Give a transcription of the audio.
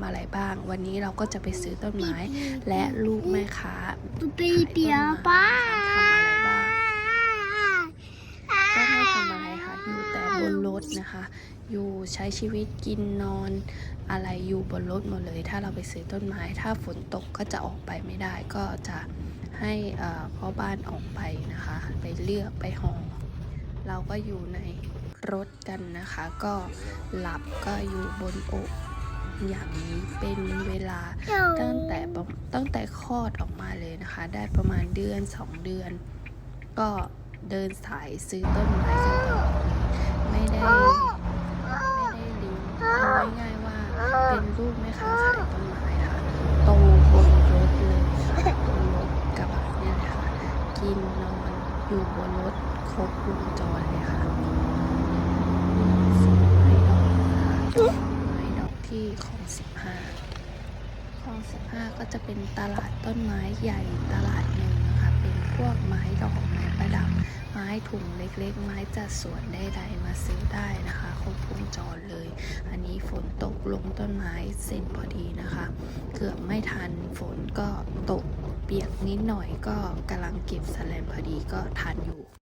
บ้าง วันนี้เราก็จะไปซื้อต้นไม้ และลูกแม่ค้าปีเปียป้าทำอะไรบ้างก็ไม่ทำอะไรค่ะอยู่แต่บนรถนะคะ อยู่ใช้ชีวิตกินนอนอะไรอยู่บนรถหมดเลย ถ้าเราไปซื้อต้นไม้ ถ้าฝนตกก็จะออกไปไม่ได้ ก็จะให้เอ่อพ่อบ้านออกไปนะคะ ไปเลือกไปห่อเราก็อยู่ในรถกันนะคะ ก็หลับก็อยู่บนอก อย่างนี้เป็นเวลาตั้งแต่ประตั้งแต่คลอดออกมาเลยนะคะ ได้ประมาณเดือนสองเดือน ก็เดินสายซื้อต้นไม้กันตลอดเลยไม่ได้ไม่ได้เลี้ยงเอาง่ายๆว่าเป็นลูกแม่ค้าขายต้นไม้ค่ะโตบนรถเลยค่ะบนรถกระบะเนี่ยแหละค่ะกินนอนอยู่บนรถครบวงจรเลยค่ะซื้อไม้ดอกนะคะไที่ของสิบห้าคลองสิบห้าก็จะเป็นตลาดต้นไม้ใหญ่ตลาดหนึ่งนะคะ เป็นพวกไม้ดอกไม้ประดับ ไม้ถุงเล็กๆ ไม้จัดสวนได้ใดๆมาซื้อได้นะคะครบวงจรเลย อันนี้ฝนตกลงต้นไม้เสร็จพอดีนะคะ เกือบไม่ทันฝนก็ตกเปียกนิดหน่อยก็กำลังเก็บแสแลนพอดีก็ทันอยู่